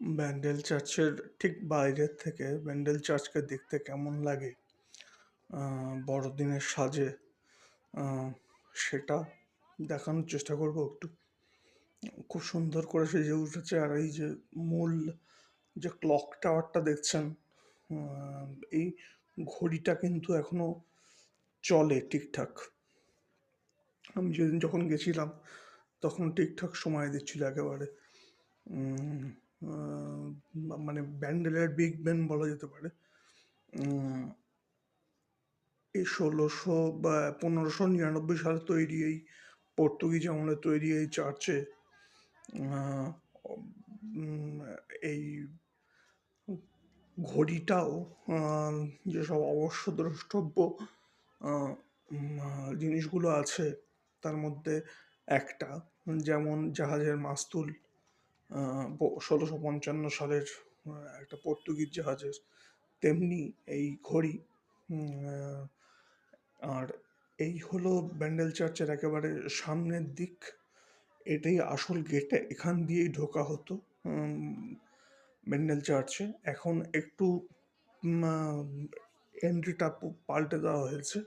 ব্যান্ডেল চার্চের ঠিক বাইরের থেকে ব্যান্ডেল চার্চকে দেখতে কেমন লাগে? বড়দিনের সাজে। সেটা দেখানোর চেষ্টা করব একটু। খুব সুন্দর করে সেজে উঠেছে আর এই যে মূল যে ক্লক টাওয়ারটা দেখছেন এই ঘড়িটা কিন্তু এখনও চলে ঠিকঠাক। আমি যেদিন যখন গেছিলাম, তখন ঠিকঠাক সময় দিচ্ছিল একেবারে। মানে ব্যান্ডেলের বিগ ব্যান বলা যেতে পারে। এই ষোলোশো বা পনেরোশো নিরানব্বই সালে তৈরি এই পর্তুগিজ আমলে তৈরি এই চার্চে এই ঘড়িটাও যেসব অবশ্য দ্রষ্টব্য জিনিসগুলো আছে, তার মধ্যে একটা, যেমন জাহাজের মাস্তুল ষোলোশো পঞ্চান্ন সালের একটা পর্তুগিজ জাহাজের তেমনি এই ঘড়ি আর এই হলো ব্যান্ডেল চার্চের একেবারে সামনের দিক। এটাই আসল গেটে এখান দিয়েই ঢোকা হতো ব্যান্ডেল চার্চে। এখন একটু এন্ট্রিটা পাল্টে দেওয়া হয়েছে।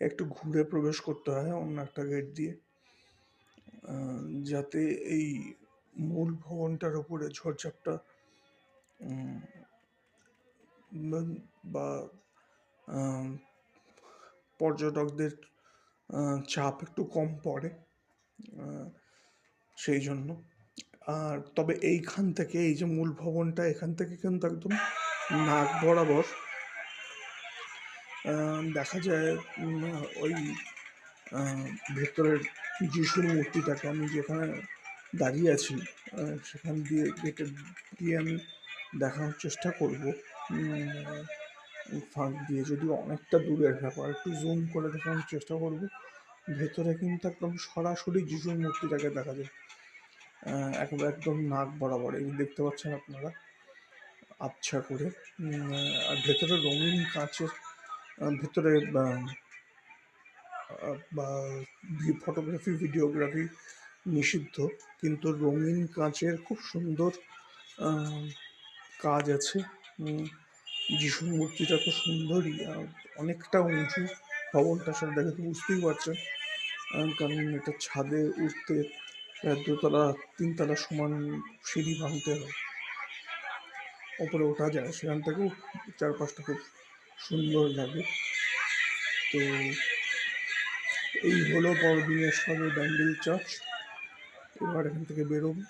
একটু ঘুরে প্রবেশ করতে হয় অন্য একটা গেট দিয়ে। যাতে এই মূল ভবনটার উপরে ঝড়ঝাপটা বা পর্যটকদের চাপ একটু কম পড়ে সেই জন্য। আর তবে এইখান থেকে, এই যে মূল ভবনটা এখান থেকে কিন্তু একদম নাক বরাবর দেখা যায় ওই ভেতরের যিশুর মূর্তিটাকে আমি যেখানে দাঁড়িয়ে আছি। সেখান দিয়ে গেটে দিয়ে আমি দেখানোর চেষ্টা করব। ফাঁক দিয়ে যদি অনেকটা দূরের ব্যাপার একটু জুম করে দেখানোর চেষ্টা করব। ভেতরে কিন্তু একদম সরাসরি যিশুর মূর্তিটাকে দেখা যায়। একেবারে একদম নাক বরাবর, এই দেখতে পাচ্ছেন আপনারা, আবছা করে। আর ভেতরে রঙিন কাঁচের ভেতরে বা ফটোগ্রাফি ভিডিওগ্রাফি নিষিদ্ধ, কিন্তু রঙিন কাঁচের খুব সুন্দর কাজ আছে। যিশুর মূর্তিটা তো সুন্দরই অনেকটা উঁচু ভবনটার সাথে দেখে তো বুঝতেই পারছেন। কারণ এটা ছাদে উঠতে দোতলা, তিনতলা সমান সিঁড়ি ভাঙতে হয়। ওপরে ওঠা যায়, সেখান থেকেও চারপাশটা খুব সুন্দর লাগে। তো এই হলো বড়দিনের সাথে ব্যান্ডেল চার্চ। এবার এখান থেকে বেরোবো।